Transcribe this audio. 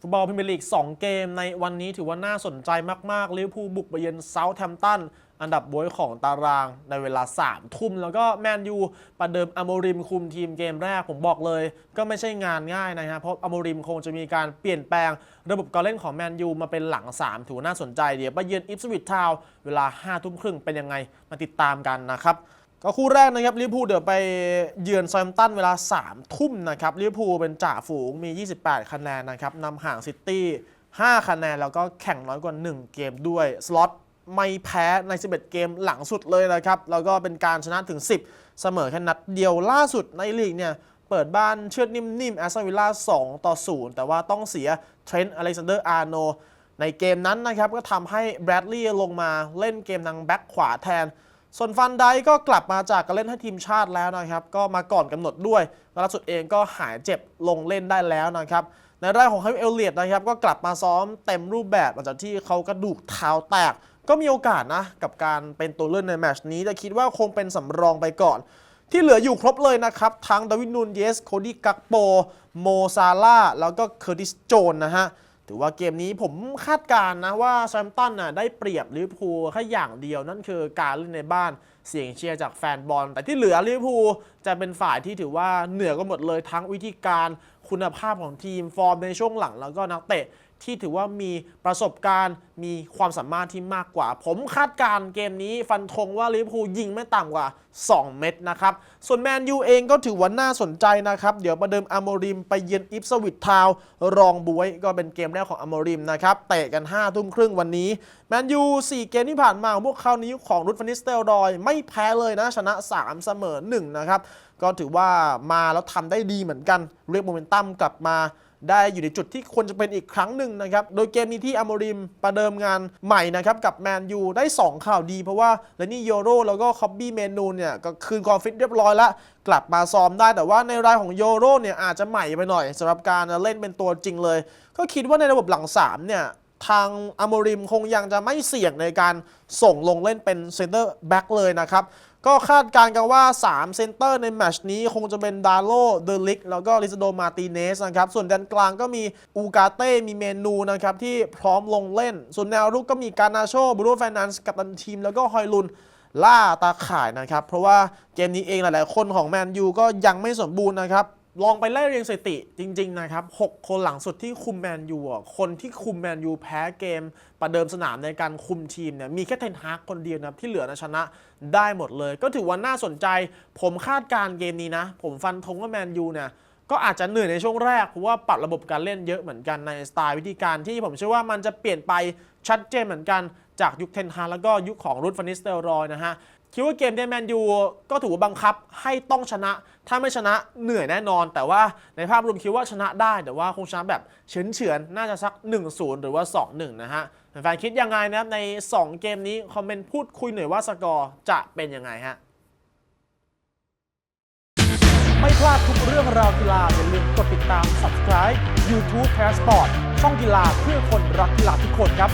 ฟุตบอลพรีเมียร์ลีก 2 เกมในวันนี้ถือว่าน่าสนใจมากๆลิเวอร์พูลบุกไปเยือนเซาท์แฮมป์ตัน อันดับบวยของตารางในเวลา 3 ทุ่ม แล้วก็แมนยูประเดิมอโมริมคุมทีมเกมแรกผมบอกเลย ก็ไม่ใช่งานง่ายนะฮะเพราะอโมริมคงจะมีการเปลี่ยนแปลง ระบบการเล่นของแมนยูมาเป็นหลัง 3 ถือว่าน่าสนใจเดี๋ยวไปเยือนอิฟสวิตทาวเวลา5ทุ่มครึ่งเป็นยังไงมาติดตามกันนะครับ ก็คู่แรกนะครับลิเวอร์พูลเดี๋ยวไปเยือนซอมตันเวลา 3 ทุ่มนะครับลิเวอร์พูลเป็นจ่าฝูงมี 28 คะแนนนะครับนำห่างซิตี้ 5 คะแนน แล้วก็แข่งน้อยกว่า 1 เกมด้วย สล็อตไม่แพ้ใน 11 เกมหลังสุดเลยนะครับ แล้วก็เป็นการชนะถึง 10 เสมอแค่นัดเดียวล่าสุดในลีกเนี่ย เปิดบ้านเชือดนิ่มๆแอสตันวิลล่า 2 ต่อ 0 แต่ว่าต้องเสียเทรนต์อเล็กซานเดอร์อาร์โนในเกมนั้นนะครับก็ทำให้แบรดลีย์ลงมาเล่นเกมทางแบ็คขวาแทน ส่วนฟันไดก็กลับมาจากการเล่นให้ทีมชาติแล้วนะครับ ก็มาก่อนกำหนดด้วยล่าสุดเองก็หายเจ็บลงเล่นได้แล้วนะครับ ในรายของไฮเอลเลียดนะครับ ก็กลับมาซ้อมเต็มรูปแบบหลังจากที่เขากระดูกเท้าแตก ก็มีโอกาสนะกับการเป็นตัวเล่นในแมชนี้ แต่คิดว่าคงเป็นสำรองไปก่อน ที่เหลืออยู่ครบเลยนะครับ ทั้งดาวิดนูนเยส โคดี้กักโป โมซาร่าแล้วก็เคอร์ติสโจนนะฮะ ถือว่าเกมนี้ผมคาดการณ์นะว่าแซมตันน่ะได้เปรียบลิเวอร์พูลแค่อย่างเดียวนั่นคือการเล่นในบ้านเสียงเชียร์จากแฟนบอล แต่ที่เหลือลิเวอร์พูลจะเป็นฝ่ายที่ถือว่าเหนือก็หมดเลยทั้งวิธีการคุณภาพของทีมฟอร์มในช่วงหลังแล้วก็นักเตะ ที่ถือว่ามีประสบการณ์มีความสามารถที่มากกว่า ผมคาดการ์เกมนี้ฟันธงว่าลิเวอร์พูลยิงไม่ต่ำกว่า 2 เม็ดนะครับ ส่วนแมนยูเองก็ถือว่าน่าสนใจนะครับ เดี๋ยวประเดิมอโมริมไปเยือนอิฟสวิตทาวน์รองบวยก็เป็นเกมแรกของอโมริมนะครับ เตะกัน 5 ทุ่มครึ่งวันนี้ แมนยู 4 เกมที่ผ่านมาของพวกเขาในยุคของรุดฟันนิสเตลรอย ไม่แพ้เลยนะชนะ 3 เสมอ 1 นะครับก็ถือว่ามาแล้วทำได้ดีเหมือนกัน เรียกโมเมนตัมกลับมา ได้อยู่ในจุดที่ควรจะเป็นอีกครั้งหนึ่งนะครับ โดยเกมนี้ที่อโมริมประเดิมงานใหม่นะครับ กับแมนยูได้ 2 ข่าวดี เพราะว่าเลนี่โยโรแล้วก็คอบบี้เมนูเนี่ย ก็คืนความฟิตเรียบร้อยแล้วกลับมาซ้อมได้แต่ว่าในรายของโยโรเนี่ยอาจจะใหม่ไปหน่อยสำหรับการเล่นเป็นตัวจริงเลย ก็คิดว่าในระบบหลัง3เนี่ย ทางอโมริมคงยังจะไม่เสี่ยงในการส่งลงเล่นเป็นเซนเตอร์แบ็กเลยนะครับ ก็คาดการณ์กันว่า 3 เซนเตอร์ในแมชนี้คงจะเป็นดาโลเดลิกแล้วก็ลิซโดมาติเนสนะครับ ส่วนแดนกลางก็มีอูกาเต้ มีเมนูนะครับ ที่พร้อมลงเล่น ส่วนแนวรุกก็มีการนาโชบรูโนไฟนันส์กับตันทีม แล้วก็ฮอยลุนล่าตาข่ายนะครับ เพราะว่าเกมนี้เองหลาย ๆ คนของแมนยูก็ยังไม่สมบูรณ์นะครับ ลองไปไล่เรียงสถิติจริง ๆ นะครับ 6 คนหลังสุดที่คุมแมนยูคนที่คุมแมนยูแพ้เกม ประเดิมสนามในการคุมทีมเนี่ยมีแค่เทนฮากคนเดียวนะที่เหลือนะชนะได้หมดเลย ก็ถือว่าน่าสนใจ ผมคาดการ์เกมนี้นะ ผมฟันธงว่าแมนยูเนี่ยก็อาจจะเหนื่อยในช่วงแรก เพราะว่าปรับระบบการเล่นเยอะเหมือนกันในสไตล์วิธีการที่ผมเชื่อว่ามันจะเปลี่ยนไปชัดเจนเหมือนกันจากยุคเทนฮาแล้วก็ยุคของรุดฟานิสเตลรอยนะฮะ คิดว่าเกมเดนแมนยูก็ถือว่าบังคับให้ต้องชนะ ถ้าไม่ชนะเหนื่อยแน่นอน แต่ว่าในภาพรวมคิดว่าชนะได้แต่ว่าคงชนะแบบเฉือนเฉือนน่าจะสัก 1-0 หรือว่า 2-1 นะฮะแฟนคิดยังไงนะครับใน 2 เกมนี้ คอมเมนต์พูดคุยหน่อยว่าสกอร์จะเป็นยังไงฮะไม่พลาดทุกเรื่องราวกีฬาอย่าลืมกดติดตาม subscribe YouTube Passport ช่องกีฬาเพื่อคนรักกีฬาทุกคนครับ